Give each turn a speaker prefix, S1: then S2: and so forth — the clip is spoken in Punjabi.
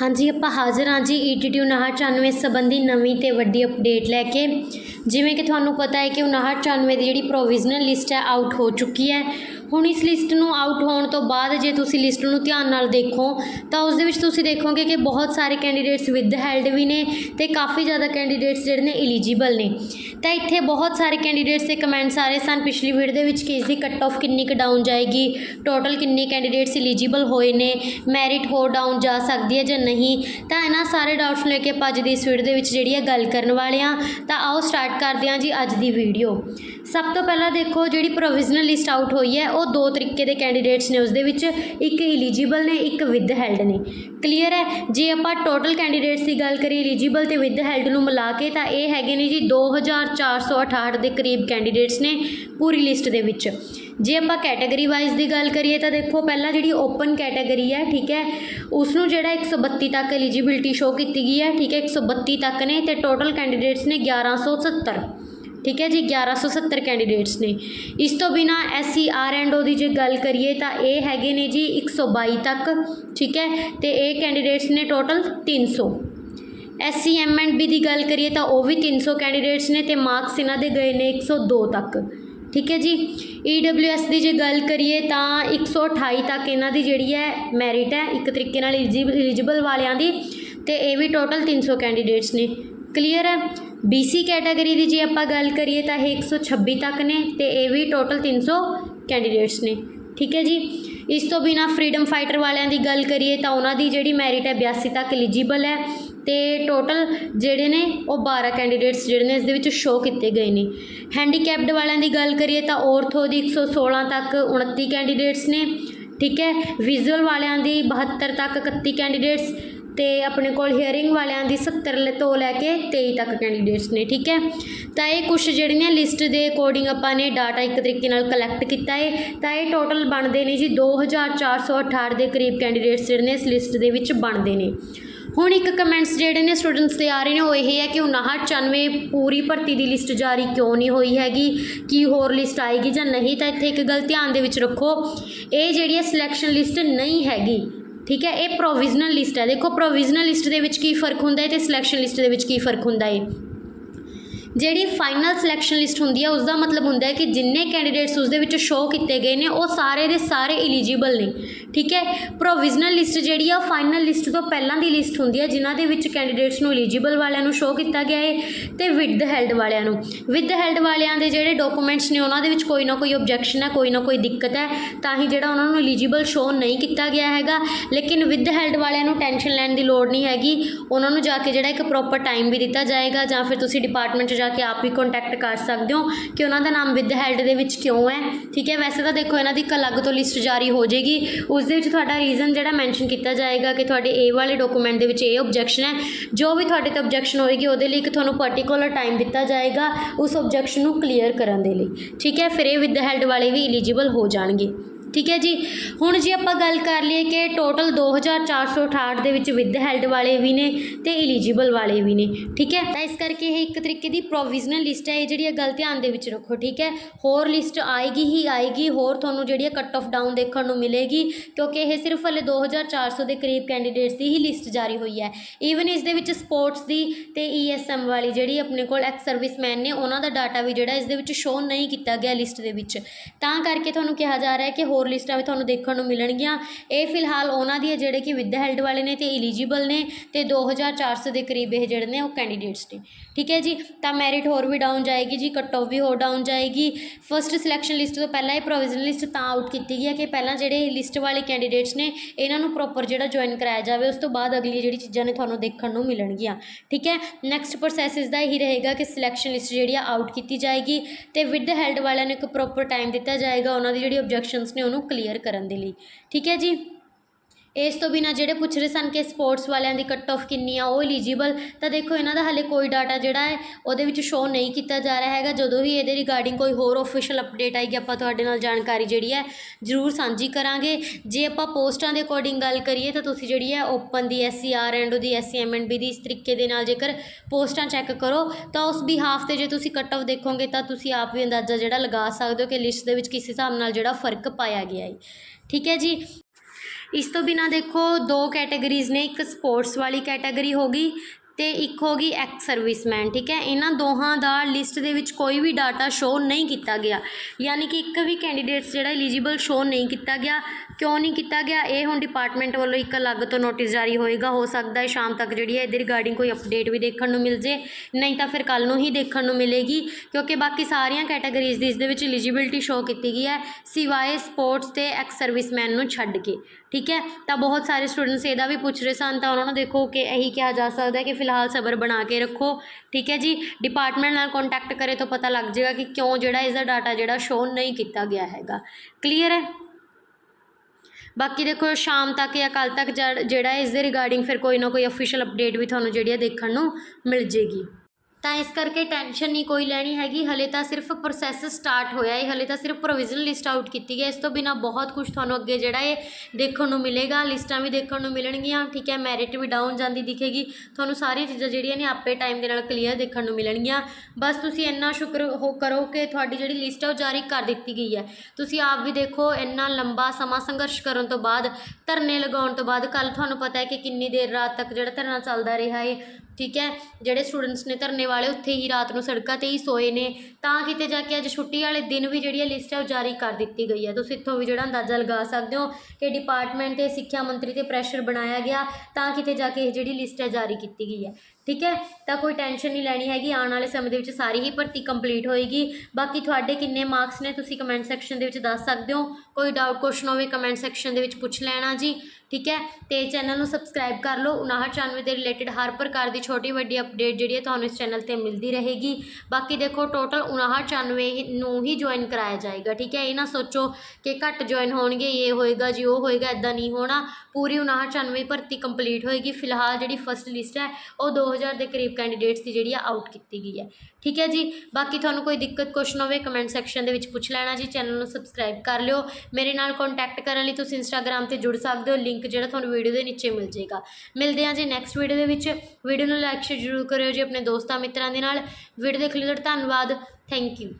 S1: ਹਾਂਜੀ, ਆਪਾਂ ਹਾਜ਼ਰ ਹਾਂ ਜੀ E ਈਟੀਟੀ 5994 ਸੰਬੰਧੀ ਨਵੀਂ ਤੇ ਵੱਡੀ ਅਪਡੇਟ ਲੈ ਕੇ। ਜਿਵੇਂ ਕਿ ਤੁਹਾਨੂੰ ਪਤਾ ਹੈ ਕਿ 5994 ਦੀ ਜਿਹੜੀ ਪ੍ਰੋਵੀਜ਼ਨਲ ਲਿਸਟ ਹੈ ਆਊਟ ਹੋ ਚੁੱਕੀ ਹੈ। ਹੁਣ ਇਸ ਲਿਸਟ ਨੂੰ ਆਊਟ ਹੋਣ ਤੋਂ ਬਾਅਦ ਜੇ ਤੁਸੀਂ ਲਿਸਟ ਨੂੰ ਧਿਆਨ ਨਾਲ ਦੇਖੋ, ਤਾਂ ਉਸ ਦੇ ਵਿੱਚ ਤੁਸੀਂ ਦੇਖੋਗੇ ਕਿ ਬਹੁਤ ਸਾਰੇ ਕੈਂਡੀਡੇਟਸ ਵਿਦ ਹੈਲਡ ਵੀ ਨੇ ਤੇ ਕਾਫੀ ਜ਼ਿਆਦਾ ਕੈਂਡੀਡੇਟਸ ਜਿਹੜੇ ਨੇ ਐਲੀਜੀਬਲ ਨੇ। ਤਾਂ ਇੱਥੇ ਬਹੁਤ ਸਾਰੇ ਕੈਂਡੀਡੇਟਸ ਦੇ ਕਮੈਂਟਸ ਆ ਰਹੇ ਸਨ। ਪਿਛਲੀ ਵੀਡੀਓ ਦੇ ਵਿੱਚ ਕਿ ਇਸ ਦੀ ਕੱਟ ਆਫ ਕਿੰਨੀ ਕੁ ਡਾਊਨ ਜਾਏਗੀ ਟੋਟਲ ਕਿੰਨੇ ਕੈਂਡੀਡੇਟਸ ਐਲੀਜੀਬਲ ਹੋਏ ਨੇ ਮੈਰਿਟ ਹੋਰ ਡਾਊਨ ਜਾ ਸਕਦੀ ਹੈ ਜਾਂ ਨਹੀਂ। ਤਾਂ ਇਹਨਾਂ ਸਾਰੇ ਡਾਊਟਸ ਨੂੰ ਲੈ ਕੇ ਆਪਾਂ ਅੱਜ ਦੀ ਇਸ ਵੀਡੀਓ ਦੇ ਵਿੱਚ ਜਿਹੜੀ ਹੈ ਗੱਲ ਕਰਨ ਵਾਲੇ ਹਾਂ। ਤਾਂ ਆਓ ਸਟਾਰਟ ਕਰਦੇ ਹਾਂ ਜੀ ਅੱਜ ਦੀ ਵੀਡੀਓ ਸਭ ਤੋਂ ਪਹਿਲਾਂ ਦੇਖੋ, ਜਿਹੜੀ ਪ੍ਰੋਵੀਜ਼ਨਲ ਲਿਸਟ ਆਊਟ ਹੋਈ ਹੈ, ਉਹ ਦੋ ਤਰੀਕੇ ਦੇ ਕੈਂਡੀਡੇਟਸ ਨੇ ਉਸ ਦੇ ਵਿੱਚ ਇੱਕ ਇਲੀਜੀਬਲ ਨੇ, ਇੱਕ ਵਿਦ ਹੈਲਡ ਨੇ। ਕਲੀਅਰ ਹੈ? ਜੇ ਆਪਾਂ ਟੋਟਲ ਕੈਂਡੀਡੇਟਸ ਦੀ ਗੱਲ ਕਰੀਏ ਇਲੀਜੀਬਲ ਤੇ ਵਿਦ ਹੈਲਡ ਨੂੰ ਮਿਲਾ ਕੇ, ਤਾਂ ਇਹ ਹੈਗੇ ਨੇ ਜੀ 2468 ਦੇ ਕਰੀਬ ਕੈਂਡੀਡੇਟਸ ਨੇ ਪੂਰੀ ਲਿਸਟ ਦੇ ਵਿੱਚ। ਜੇ ਆਪਾਂ ਕੈਟਾਗਰੀ ਵਾਈਜ਼ ਦੀ ਗੱਲ ਕਰੀਏ, ਤਾਂ ਦੇਖੋ, ਪਹਿਲਾਂ ਜਿਹੜੀ ਓਪਨ ਕੈਟਾਗਰੀ ਹੈ, ਠੀਕ ਹੈ ਉਸ ਨੂੰ ਜਿਹੜਾ 132 ਤੱਕ ਐਲੀਜੀਬਿਲਟੀ ਸ਼ੋ ਕੀਤੀ ਗਈ ਹੈ, ਠੀਕ ਹੈ 132 ਤੱਕ ਨੇ, ਤੇ ਟੋਟਲ ਕੈਂਡੀਡੇਟਸ ਨੇ 1170 ਠੀਕ ਹੈ ਜੀ 1170 ਕੈਂਡੀਡੇਟਸ ਨੇ। ਇਸ ਤੋਂ ਬਿਨਾ S C R and O ਦੀ ਜੇ ਗੱਲ ਕਰੀਏ ਤਾਂ ਇਹ ਹੈਗੇ ਨੇ ਜੀ 122 ਤੱਕ, ਠੀਕ ਹੈ, ਤੇ ਇਹ ਕੈਂਡੀਡੇਟਸ ਨੇ total 300 S C M and B ਦੀ ਗੱਲ ਕਰੀਏ ਤਾਂ ਉਹ ਵੀ 300 ਕੈਂਡੀਡੇਟਸ ਨੇ ਤੇ ਮਾਰਕਸ ਇਹਨਾਂ ਦੇ ਗਏ ਨੇ 102 ਤੱਕ, ਠੀਕ ਹੈ ਜੀ। ਈ ਡਬਲਿਊ ਐਸ ਦੀ ਜੇ ਗੱਲ ਕਰੀਏ ਤਾਂ 128 ਤੱਕ ਇਹਨਾਂ ਦੀ ਜਿਹੜੀ ਹੈ ਮੈਰਿਟ ਹੈ, ਇੱਕ ਤਰੀਕੇ ਨਾਲ ਐਲੀਜੀਬਲ ਵਾਲਿਆਂ ਦੀ, ਤੇ ਇਹ ਵੀ ਟੋਟਲ 300 ਕੈਂਡੀਡੇਟਸ ਨੇ। ਕਲੀਅਰ ਹੈ। BC ਕੈਟਾਗਰੀ ਦੀ ਜੇ ਆਪਾਂ ਗੱਲ ਕਰੀਏ ਤਾਂ ਇਹ 126 ਤੱਕ ਨੇ ਤੇ ਇਹ ਵੀ ਟੋਟਲ 300 ਕੈਂਡੀਡੇਟਸ ਨੇ। ਠੀਕ ਹੈ ਜੀ? ਇਸ ਤੋਂ ਬਿਨਾ ਫਰੀडम ਫਾਈਟਰ ਵਾਲਿਆਂ ਦੀ ਗੱਲ ਕਰੀਏ ਤਾਂ ਉਹਨਾਂ ਦੀ ਜਿਹੜੀ ਮੈਰਿਟ ਹੈ 82 ਤੱਕ ਐਲੀਜੀਬਲ ਹੈ ਤੇ ਟੋਟਲ ਜਿਹੜੇ ਨੇ ਉਹ 12 ਕੈਂਡੀਡੇਟਸ ਜਿਹੜੇ ਨੇ ਇਸ ਦੇ ਵਿੱਚ ਸ਼ੋ ਕੀਤੇ ਗਏ ਨੇ। ਹੈਂਡੀਕੈਪਡ ਵਾਲਿਆਂ ਦੀ ਗੱਲ ਕਰੀਏ ਤਾਂ ਔਰਥੋ ਦੀ 116 ਤੱਕ 29 ਕੈਂਡੀਡੇਟਸ ਨੇ। ਠੀਕ ਹੈ? ਵਿਜ਼ੂਅਲ ਵਾਲਿਆਂ ਦੀ 72 ਤੱਕ 31 ਕੈਂਡੀਡੇਟਸ ਤੇ ਆਪਣੇ ਕੋਲ ਹੀਅਰਿੰਗ ਵਾਲਿਆਂ ਦੀ 70 ਤੋਂ ਲੈ ਕੇ 23 ਤੱਕ ਕੈਂਡੀਡੇਟਸ ਨੇ, ਠੀਕ ਹੈ? ਤਾਂ ਇਹ ਕੁਝ ਜਿਹੜੀਆਂ ਲਿਸਟ ਦੇ ਅਕੋਰਡਿੰਗ ਆਪਾਂ ਨੇ ਡਾਟਾ ਇੱਕ ਤਰੀਕੇ ਨਾਲ ਕਲੈਕਟ ਕੀਤਾ ਹੈ ਤਾਂ ਇਹ ਟੋਟਲ ਬਣਦੇ ਨੇ ਜੀ 2468 ਦੇ ਕਰੀਬ ਕੈਂਡੀਡੇਟਸ ਜਿਹੜੇ ਨੇ ਇਸ ਲਿਸਟ ਦੇ ਵਿੱਚ ਬਣਦੇ ਨੇ। ਹੁਣ ਇੱਕ ਕਮੈਂਟਸ ਜਿਹੜੇ ਨੇ ਸਟੂਡੈਂਟਸ ਦੇ ਆ ਰਹੇ ਨੇ, ਉਹ ਇਹ ਹੈ ਕਿ 5994 ਪੂਰੀ ਭਰਤੀ ਦੀ ਲਿਸਟ ਜਾਰੀ ਕਿਉਂ ਨਹੀਂ ਹੋਈ ਹੈਗੀ? ਕੀ ਹੋਰ ਲਿਸਟ ਆਏਗੀ ਜਾਂ ਨਹੀਂ? ਤਾਂ ਇੱਥੇ ਇੱਕ ਗੱਲ ਧਿਆਨ ਦੇ ਵਿੱਚ ਰੱਖੋ, ਇਹ ਜਿਹੜੀ ਹੈ ਸਿਲੈਕਸ਼ਨ ਲਿਸਟ ਨਹੀਂ ਹੈਗੀ ਠੀਕ ਹੈ, ਇਹ ਪ੍ਰੋਵੀਜ਼ਨਲ ਲਿਸਟ ਹੈ। ਦੇਖੋ ਪ੍ਰੋਵੀਜ਼ਨਲ ਲਿਸਟ ਦੇ ਵਿੱਚ ਕੀ ਫ਼ਰਕ ਹੁੰਦਾ ਹੈ ਤੇ ਸਿਲੈਕਸ਼ਨ ਲਿਸਟ ਦੇ ਵਿੱਚ ਕੀ ਫ਼ਰਕ ਹੁੰਦਾ ਹੈ? ਜਿਹੜੀ ਫਾਈਨਲ ਸਿਲੈਕਸ਼ਨ ਲਿਸਟ ਹੁੰਦੀ ਹੈ ਉਸ ਦਾ ਮਤਲਬ ਹੁੰਦਾ ਹੈ ਕਿ ਜਿੰਨੇ ਕੈਂਡੀਡੇਟਸ ਉਸ ਦੇ ਵਿੱਚ ਸ਼ੋਅ ਕੀਤੇ ਗਏ ਨੇ, ਉਹ ਸਾਰੇ ਦੇ ਸਾਰੇ ਐਲੀਜੀਬਲ ਨੇ। ਠੀਕ ਹੈ? ਪ੍ਰੋਵੀਜ਼ਨਲ ਲਿਸਟ ਜਿਹੜੀ ਆ ਫਾਈਨਲ ਲਿਸਟ ਤੋਂ ਪਹਿਲਾਂ ਦੀ ਲਿਸਟ ਹੁੰਦੀ ਹੈ ਜਿਨ੍ਹਾਂ ਦੇ ਵਿੱਚ ਕੈਂਡੀਡੇਟਸ ਨੂੰ ਐਲੀਜੀਬਲ ਵਾਲਿਆਂ ਨੂੰ ਸ਼ੋਅ ਕੀਤਾ ਗਿਆ ਹੈ ਤੇ ਵਿਦ ਹੈਲਡ ਵਾਲਿਆਂ ਨੂੰ। ਵਿਦ ਹੈਲਡ ਵਾਲਿਆਂ ਦੇ ਜਿਹੜੇ ਡਾਕੂਮੈਂਟਸ ਨੇ, ਉਹਨਾਂ ਦੇ ਵਿੱਚ ਕੋਈ ਨਾ ਕੋਈ ਆਬਜੈਕਸ਼ਨ ਹੈ ਕੋਈ ਨਾ ਕੋਈ ਦਿੱਕਤ ਹੈ ਤਾਂ ਹੀ ਜਿਹੜਾ ਉਹਨਾਂ ਨੂੰ ਐਲੀਜੀਬਲ ਸ਼ੋਅ ਨਹੀਂ ਕੀਤਾ ਗਿਆ ਹੈਗਾ। ਲੇਕਿਨ ਵਿਦ ਹੈਲਡ ਵਾਲਿਆਂ ਨੂੰ ਟੈਨਸ਼ਨ ਲੈਣ ਦੀ ਲੋੜ ਨਹੀਂ ਹੈਗੀ। ਉਹਨਾਂ ਨੂੰ ਜਾ ਕੇ ਜਿਹੜਾ ਇੱਕ ਪ੍ਰੋਪਰ ਟਾਈਮ ਵੀ ਦਿੱਤਾ ਜਾਏਗਾ, ਜਾਂ ਫਿਰ ਤੁਸੀਂ ਡਿਪਾਰਟਮੈਂਟ 'ਚ ਜਾ ਕੇ ਆਪ ਵੀ ਕੰਟੈਕਟ ਕਰ ਸਕਦੇ ਹੋ ਕਿ ਉਹਨਾਂ ਦਾ ਨਾਮ ਵਿਦ ਹੈਲਡ ਦੇ ਵਿੱਚ ਕਿਉਂ ਹੈ। ਠੀਕ ਹੈ? ਵੈਸੇ ਤਾਂ ਦੇਖੋ, ਇਹਨਾਂ ਦੀ ਇੱਕ ਅਲੱਗ ਤੋਂ ਲਿਸਟ ਜਾਰੀ ਹੋ ਜਾਏਗੀ। ਉਸ ਦੇ ਵਿੱਚ ਤੁਹਾਡਾ ਰੀਜ਼ਨ ਜਿਹੜਾ ਮੈਂਸ਼ਨ ਕੀਤਾ ਜਾਏਗਾ ਕਿ ਤੁਹਾਡੇ ਇਹ ਵਾਲੇ ਡਾਕੂਮੈਂਟ ਦੇ ਵਿੱਚ ਇਹ ਆਬਜੈਕਸ਼ਨ ਹੈ, ਜੋ ਵੀ ਤੁਹਾਡੇ ਤੇ ਆਬਜੈਕਸ਼ਨ ਹੋਏਗੀ, ਉਹਦੇ ਲਈ ਇੱਕ ਤੁਹਾਨੂੰ ਪਾਰਟਿਕੂਲਰ ਟਾਈਮ ਦਿੱਤਾ ਜਾਏਗਾ ਉਸ ਆਬਜੈਕਸ਼ਨ ਨੂੰ ਕਲੀਅਰ ਕਰਨ ਦੇ ਲਈ। ਠੀਕ ਹੈ? ਫਿਰ ਇਹ ਵਿਦ ਹੈਲਡ ਵਾਲੇ ਵੀ ਐਲੀਜੀਬਲ ਹੋ ਜਾਣਗੇ। ਠੀਕ ਹੈ ਜੀ। ਹੁਣ ਜੇ ਆਪਾਂ ਗੱਲ ਕਰ ਲਈਏ ਕਿ ਟੋਟਲ 2468 ਦੇ ਵਿੱਚ ਵਿਦ ਹੈਲਡ ਵਾਲੇ ਵੀ ਨੇ ਤੇ ਐਲੀਜੀਬਲ ਵਾਲੇ ਵੀ ਨੇ, ਠੀਕ ਹੈ। ਤਾਂ ਇਸ ਕਰਕੇ ਇਹ ਇੱਕ ਤਰੀਕੇ ਦੀ ਪ੍ਰੋਵੀਜ਼ਨਲ ਲਿਸਟ ਹੈ, ਇਹ ਜਿਹੜੀ ਹੈ ਗੱਲ ਧਿਆਨ ਦੇ ਵਿੱਚ ਰੱਖੋ, ਠੀਕ ਹੈ। ਹੋਰ ਲਿਸਟ ਆਏਗੀ ਹੀ ਆਏਗੀ, ਹੋਰ ਤੁਹਾਨੂੰ ਜਿਹੜੀ ਹੈ ਕੱਟ ਆਫ ਡਾਊਨ ਦੇਖਣ ਨੂੰ ਮਿਲੇਗੀ, ਕਿਉਂਕਿ ਇਹ ਸਿਰਫ ਹਲੇ 2400 ਦੇ ਕਰੀਬ ਕੈਂਡੀਡੇਟਸ ਦੀ ਹੀ ਲਿਸਟ ਜਾਰੀ ਹੋਈ ਹੈ। ਈਵਨ ਇਸ ਦੇ ਵਿੱਚ ਸਪੋਰਟਸ ਦੀ ਤੇ ਈਐਸਐਮ ਵਾਲੀ ਜਿਹੜੀ ਆਪਣੇ ਕੋਲ ਐਕਸ ਸਰਵਿਸਮੈਨ ਨੇ, ਉਹਨਾਂ ਦਾ ਡਾਟਾ ਵੀ ਜਿਹੜਾ ਇਸ ਦੇ ਵਿੱਚ ਸ਼ੋਅ ਨਹੀਂ ਕੀਤਾ ਗਿਆ ਲਿਸਟ ਦੇ ਵਿੱਚ। ਤਾਂ ਕਰਕੇ ਤੁਹਾਨੂੰ ਕਿਹਾ ਜਾ ਰਿਹਾ ਹੈ ਕਿ ਹੋਰ ਲਿਸਟਾਂ ਵੀ ਤੁਹਾਨੂੰ ਦੇਖਣ ਨੂੰ ਮਿਲਣਗੀਆਂ। ਇਹ ਫਿਲਹਾਲ ਉਹਨਾਂ ਦੀ ਹੈ ਜਿਹੜੇ ਕਿ ਵਿਦ ਹੈਲਡ ਵਾਲੇ ਨੇ ਤੇ ਐਲੀਜੀਬਲ ਨੇ ਤੇ 2400 ਦੇ ਕਰੀਬ ਇਹ ਜਿਹੜੇ ਨੇ ਉਹ ਕੈਂਡੀਡੇਟਸ ਨੇ। ਠੀਕ ਹੈ ਜੀ? ਤਾਂ ਮੈਰਿਟ ਹੋਰ ਵੀ ਡਾਊਨ ਜਾਏਗੀ ਜੀ ਕੱਟ ਆਫ ਵੀ ਹੋਰ ਡਾਊਨ ਜਾਏਗੀ। ਫਰਸਟ ਸਿਲੈਕਸ਼ਨ ਲਿਸਟ ਤੋਂ ਪਹਿਲਾਂ ਇਹ ਪ੍ਰੋਵੀਜ਼ਨਲ ਲਿਸਟ ਤਾਂ ਆਊਟ ਕੀਤੀ ਗਈ ਹੈ ਕਿ ਪਹਿਲਾਂ ਜਿਹੜੇ ਲਿਸਟ ਵਾਲੇ ਕੈਂਡੀਡੇਟਸ ਨੇ, ਇਹਨਾਂ ਨੂੰ ਪ੍ਰੋਪਰ ਜਿਹੜਾ ਜੁਆਇਨ ਕਰਾਇਆ ਜਾਵੇ, ਉਸ ਤੋਂ ਬਾਅਦ ਅਗਲੀ ਜਿਹੜੀ ਚੀਜ਼ਾਂ ਨੇ ਤੁਹਾਨੂੰ ਦੇਖਣ ਨੂੰ ਮਿਲਣਗੀਆਂ। ਠੀਕ ਹੈ? ਨੈਕਸਟ ਪ੍ਰੋਸੈਸ ਇਸ ਦਾ ਇਹੀ ਰਹੇਗਾ ਕਿ ਸਿਲੈਕਸ਼ਨ ਲਿਸਟ ਜਿਹੜੀ ਆ ਆਊਟ ਕੀਤੀ ਜਾਏਗੀ ਤੇ ਵਿਦ ਹੈਲਡ ਵਾਲਿਆਂ ਨੂੰ ਇੱਕ ਪ੍ਰੋਪਰ ਟਾਈਮ ਦਿੱਤਾ ਜਾਏਗਾ, ਉਹਨਾਂ ਦੀ ਜਿਹੜੀ ਆਬਜੈਕਸ਼ਨਸ ਨੇ ਉਹਨੂੰ ਕਲੀਅਰ ਕਰਨ ਦੇ ਲਈ। ਠੀਕ ਹੈ ਜੀ? ਇਸ ਤੋਂ ਬਿਨਾਂ ਜਿਹੜੇ ਪੁੱਛ ਰਹੇ ਸਨ ਕਿ ਸਪੋਰਟਸ ਵਾਲਿਆਂ ਦੀ ਕੱਟ ਆਫ ਕਿੰਨੀ ਆ, ਉਹ ਇਲੀਜੀਬਲ ਤਾਂ ਦੇਖੋ ਇਹਨਾਂ ਦਾ ਹਾਲੇ ਕੋਈ ਡਾਟਾ ਜਿਹੜਾ ਹੈ, ਉਹਦੇ ਵਿੱਚ ਸ਼ੋਅ ਨਹੀਂ ਕੀਤਾ ਜਾ ਰਿਹਾ ਹੈਗਾ। ਜਦੋਂ ਵੀ ਇਹਦੇ ਰਿਗਾਰਡਿੰਗ ਕੋਈ ਹੋਰ ਆਫੀਸ਼ੀਅਲ ਅਪਡੇਟ ਆਏਗੀ, ਆਪਾਂ ਤੁਹਾਡੇ ਨਾਲ ਜਾਣਕਾਰੀ ਜਿਹੜੀ ਹੈ, ਜ਼ਰੂਰ ਸਾਂਝੀ ਕਰਾਂਗੇ। ਜੇ ਆਪਾਂ ਪੋਸਟਾਂ ਦੇ ਅਕੋਰਡਿੰਗ ਗੱਲ ਕਰੀਏ, ਤਾਂ ਤੁਸੀਂ ਜਿਹੜੀ ਹੈ ਓਪਨ ਦੀ ਐਸ ਸੀ ਆਰ ਐਂਡ ਉਹਦੀ S C M and B ਦੀ ਇਸ ਤਰੀਕੇ ਦੇ ਨਾਲ ਜੇਕਰ ਪੋਸਟਾਂ ਚੈੱਕ ਕਰੋ, ਤਾਂ ਉਸ ਬਿਹਾਫ ਤੇ ਜੇ ਤੁਸੀਂ ਕੱਟ ਆਫ ਦੇਖੋਗੇ, ਤਾਂ ਤੁਸੀਂ ਆਪ ਵੀ ਅੰਦਾਜ਼ਾ ਜਿਹੜਾ ਲਗਾ ਸਕਦੇ ਹੋ ਕਿ ਲਿਸਟ ਦੇ ਵਿੱਚ ਕਿਸ ਹਿਸਾਬ ਨਾਲ ਜਿਹੜਾ ਫ਼ਰਕ ਪਾਇਆ ਗਿਆ ਹੈ। ਠੀਕ ਹੈ ਜੀ? ਇਸ ਤੋਂ ਬਿਨਾ ਦੇਖੋ ਦੋ ਕੈਟਾਗਰੀਜ਼ ਨੇ ਇੱਕ ਸਪੋਰਟਸ ਵਾਲੀ ਕੈਟਾਗਰੀ ਹੋ ਗਈ ਅਤੇ ਇੱਕ ਹੋ ਗਈ ਐਕਸ ਸਰਵਿਸਮੈਨ ਠੀਕ ਹੈ? ਇਹਨਾਂ ਦੋਹਾਂ ਦਾ ਲਿਸਟ ਦੇ ਵਿੱਚ ਕੋਈ ਵੀ ਡਾਟਾ ਸ਼ੋਅ ਨਹੀਂ ਕੀਤਾ ਗਿਆ। ਯਾਨੀ ਕਿ ਇੱਕ ਵੀ ਕੈਂਡੀਡੇਟਸ ਜਿਹੜਾ ਐਲੀਜੀਬਲ ਸ਼ੋਅ ਨਹੀਂ ਕੀਤਾ ਗਿਆ। ਕਿਉਂ ਨਹੀਂ ਕੀਤਾ ਗਿਆ? ਇਹ ਹੁਣ ਡਿਪਾਰਟਮੈਂਟ ਵੱਲੋਂ ਇੱਕ ਅਲੱਗ ਤੋਂ ਨੋਟਿਸ ਜਾਰੀ ਹੋਏਗਾ। ਹੋ ਸਕਦਾ ਹੈ ਸ਼ਾਮ ਤੱਕ ਜਿਹੜੀ ਹੈ ਇਹਦੇ ਰਿਗਾਰਡਿੰਗ ਕੋਈ ਅਪਡੇਟ ਵੀ ਦੇਖਣ ਨੂੰ ਮਿਲ ਜੇ। ਨਹੀਂ ਤਾਂ ਫਿਰ ਕੱਲ ਨੂੰ ਹੀ ਦੇਖਣ ਨੂੰ ਮਿਲੇਗੀ। ਕਿਉਂਕਿ ਬਾਕੀ ਸਾਰੀਆਂ ਕੈਟਾਗਰੀਜ਼ ਦੀ ਇਸ ਦੇ ਵਿੱਚ ਐਲੀਜੀਬਿਲਟੀ ਸ਼ੋਅ ਕੀਤੀ ਗਈ ਹੈ। ਸਿਵਾਏ ਸਪੋਰਟਸ ਤੇ ਐਕਸ ਸਰਵਿਸਮੈਨ ਨੂੰ ਛੱਡ ਕੇ। ਠੀਕ ਹੈ? ਤਾਂ ਬਹੁਤ ਸਾਰੇ ਸਟੂਡੈਂਟਸ ਇਹਦਾ ਵੀ ਪੁੱਛ ਰਹੇ ਸਨ, ਤਾਂ ਉਹਨਾਂ ਨੂੰ ਦੇਖੋ ਕਿ ਇਹੀ ਕਿਹਾ ਜਾ ਸਕਦਾ ਹੈ ਕਿ ਫਿਲਹਾਲ ਸਬਰ ਬਣਾ ਕੇ ਰੱਖੋ, ਠੀਕ ਹੈ ਜੀ? ਡਿਪਾਰਟਮੈਂਟ ਨਾਲ ਕੰਟੈਕਟ ਕਰੇ ਤਾਂ ਪਤਾ ਲੱਗ ਜਾਏਗਾ ਕਿ ਕਿਉਂ ਜਿਹੜਾ ਇਸ ਦਾ ਡਾਟਾ ਜਿਹੜਾ ਸ਼ੋਅ ਨਹੀਂ ਕੀਤਾ ਗਿਆ ਹੈਗਾ। ਕਲੀਅਰ ਹੈ? ਬਾਕੀ ਦੇਖੋ, ਸ਼ਾਮ ਤੱਕ ਜਾਂ ਕੱਲ ਤੱਕ ਜੜ- ਜਿਹੜਾ ਇਸ ਦੇ ਰਿਗਾਰਡਿੰਗ ਫਿਰ ਕੋਈ ਨਾ ਕੋਈ ਅਫੀਸ਼ੀਅਲ ਅਪਡੇਟ ਵੀ ਤੁਹਾਨੂੰ ਜਿਹੜੀ ਹੈ ਦੇਖਣ ਨੂੰ ਮਿਲ ਜੇਗੀ ਤਾਂ ਇਸ ਕਰਕੇ ਟੈਨਸ਼ਨ ਨਹੀਂ ਕੋਈ ਲੈਣੀ ਹੈਗੀ। ਹਲੇ ਤਾਂ ਸਿਰਫ ਪ੍ਰੋਸੈਸ ਸਟਾਰਟ ਹੋਇਆ ਹੈ। ਹਲੇ ਤਾਂ ਸਿਰਫ ਪ੍ਰੋਵੀਜ਼ਨ ਲਿਸਟ ਆਊਟ ਕੀਤੀ ਗਈ ਹੈ। ਇਸ ਤੋਂ ਬਿਨਾ ਬਹੁਤ ਕੁਝ ਤੁਹਾਨੂੰ ਅੱਗੇ ਜਿਹੜਾ ਹੈ ਦੇਖਣ ਨੂੰ ਮਿਲੇਗਾ। ਲਿਸਟਾਂ ਵੀ ਦੇਖਣ ਨੂੰ ਮਿਲਣਗੀਆਂ। ਠੀਕ ਹੈ ਮੈਰਿਟ ਵੀ ਡਾਊਨ ਜਾਂਦੀ ਦਿਖੇਗੀ। ਤੁਹਾਨੂੰ ਸਾਰੀਆਂ ਚੀਜ਼ਾਂ ਜਿਹੜੀਆਂ ਨੇ ਆਪੇ ਟਾਈਮ ਦੇ ਨਾਲ ਕਲੀਅਰ ਦੇਖਣ ਨੂੰ ਮਿਲਣਗੀਆਂ। ਬਸ ਤੁਸੀਂ ਇੰਨਾ ਸ਼ੁਕਰ ਹੋ, ਕਰੋ ਕਿ ਤੁਹਾਡੀ ਜਿਹੜੀ ਲਿਸਟ ਹੈ ਉਹ ਜਾਰੀ ਕਰ ਦਿੱਤੀ ਗਈ ਹੈ। ਤੁਸੀਂ ਆਪ ਵੀ ਦੇਖੋ, ਇੰਨਾ ਲੰਬਾ ਸਮਾਂ ਸੰਘਰਸ਼ ਕਰਨ ਤੋਂ ਬਾਅਦ, ਧਰਨੇ ਲਗਾਉਣ ਤੋਂ ਬਾਅਦ ਕੱਲ ਤੁਹਾਨੂੰ ਪਤਾ ਹੈ ਕਿ ਕਿੰਨੀ ਦੇਰ ਰਾਤ ਤੱਕ ਜਿਹੜਾ ਧਰਨਾ ਚੱਲਦਾ ਰਿਹਾ ਹੈ। ਠੀਕ ਹੈ? ਜਿਹੜੇ ਸਟੂਡੈਂਟਸ ਨੇ ਧਰਨੇ ਵਾਲੇ, ਉੱਥੇ ਹੀ ਰਾਤ ਨੂੰ ਸੜਕਾਂ ਤੇ ਹੀ ਸੋਏ ਨੇ। ਤਾਂ ਕਿਤੇ ਜਾ ਕੇ ਅੱਜ ਛੁੱਟੀ ਵਾਲੇ ਦਿਨ ਵੀ ਜਿਹੜੀ ਲਿਸਟ ਹੈ ਉਹ ਜਾਰੀ ਕਰ ਦਿੱਤੀ ਗਈ ਹੈ। ਤੁਸੀਂ ਇੱਥੋਂ ਵੀ ਜਿਹੜਾ ਅੰਦਾਜ਼ਾ ਲਗਾ ਸਕਦੇ ਹੋ ਕਿ ਡਿਪਾਰਟਮੈਂਟ ਤੇ, ਸਿੱਖਿਆ ਮੰਤਰੀ ਤੇ ਪ੍ਰੈਸ਼ਰ ਬਣਾਇਆ ਗਿਆ। ਤਾਂ ਕਿਤੇ ਜਾ ਕੇ ਇਹ ਜਿਹੜੀ ਲਿਸਟ ਹੈ ਜਾਰੀ ਕੀਤੀ ਗਈ ਹੈ। ਠੀਕ ਹੈ? ਤਾਂ ਕੋਈ ਟੈਨਸ਼ਨ ਨਹੀਂ ਲੈਣੀ ਹੈਗੀ। ਆਉਣ ਵਾਲੇ ਸਮੇਂ ਦੇ ਵਿੱਚ ਸਾਰੀ ਹੀ ਭਰਤੀ ਕੰਪਲੀਟ ਹੋਏਗੀ। ਬਾਕੀ ਤੁਹਾਡੇ ਕਿੰਨੇ ਮਾਰਕਸ ਨੇ, ਤੁਸੀਂ ਕਮੈਂਟ ਸੈਕਸ਼ਨ ਦੇ ਵਿੱਚ ਦੱਸ ਸਕਦੇ ਹੋ। ਕੋਈ ਡਾਊਟ ਕੁਐਸਚਨ ਹੋਵੇ ਕਮੈਂਟ ਸੈਕਸ਼ਨ ਦੇ ਵਿੱਚ ਪੁੱਛ ਲੈਣਾ ਜੀ। ਠੀਕ ਹੈ? ਅਤੇ ਚੈਨਲ ਨੂੰ ਸਬਸਕ੍ਰਾਈਬ ਕਰ ਲਓ। 5994 ਦੇ ਰਿਲੇਟਡ ਹਰ ਪ੍ਰਕਾਰ ਦੀ ਛੋਟੀ ਵੱਡੀ ਅਪਡੇਟ ਜਿਹੜੀ ਹੈ ਤੁਹਾਨੂੰ ਇਸ ਚੈਨਲ ਤੇ ਮਿਲਦੀ ਰਹੇਗੀ। ਬਾਕੀ ਦੇਖੋ ਟੋਟਲ 5994 ਨੂੰ ਹੀ ਜੁਆਇਨ ਕਰਾਇਆ ਜਾਏਗਾ। ਠੀਕ ਹੈ? ਇਹ ਨਾ ਸੋਚੋ ਕਿ ਘੱਟ ਜੁਆਇਨ ਹੋਣਗੇ, ਇਹ ਹੋਏਗਾ, ਜੀ ਉਹ ਹੋਏਗਾ ਇਦਾਂ ਨਹੀਂ ਹੋਣਾ। ਪੂਰੀ 5994 ਭਰਤੀ ਕੰਪਲੀਟ ਹੋਏਗੀ। ਫਿਲਹਾਲ ਜਿਹੜੀ ਫਸਟ ਲਿਸਟ ਹੈ, ਉਹ 2000 ਦੇ ਕਰੀਬ ਕੈਂਡੀਡੇਟਸ ਦੀ ਜਿਹੜੀ ਆ ਆਊਟ ਕੀਤੀ ਗਈ ਹੈ। ਠੀਕ ਹੈ ਜੀ? ਬਾਕੀ ਤੁਹਾਨੂੰ ਕੋਈ ਦਿੱਕਤ ਕੁਐਸਚਨ ਹੋਵੇ ਕਮੈਂਟ ਸੈਕਸ਼ਨ ਦੇ ਵਿੱਚ ਪੁੱਛ ਲੈਣਾ ਜੀ ਚੈਨਲ ਨੂੰ ਸਬਸਕ੍ਰਾਈਬ ਕਰ ਲਿਓ। ਮੇਰੇ ਨਾਲ ਕੰਟੈਕਟ ਕਰਨ ਲਈ ਤੁਸੀਂ ਇੰਸਟਾਗ੍ਰam ਤੇ ਜੁੜ ਸਕਦੇ ਹੋ ਲਿੰਕ ਜਿਹੜਾ ਤੁਹਾਨੂੰ ਵੀਡੀਓ ਦੇ ਨੀਚੇ ਮਿਲ ਜਾਏਗਾ। ਮਿਲਦੇ ਹਾਂ ਜੀ ਨੈਕਸਟ ਵੀਡੀਓ ਦੇ ਵਿੱਚ। ਵੀਡੀਓ ਨੂੰ ਲਾਈਕ ਸ਼ੇਅਰ ਜ਼ਰੂਰ ਕਰਿਓ ਜੀ ਆਪਣੇ ਦੋਸਤਾਂ ਮਿੱਤਰਾਂ ਦੇ ਨਾਲ। ਵੀਡੀਓ ਦੇਖਣ ਲਈ ਤੁਹਾਡਾ ਧੰਨਵਾਦ। Thank you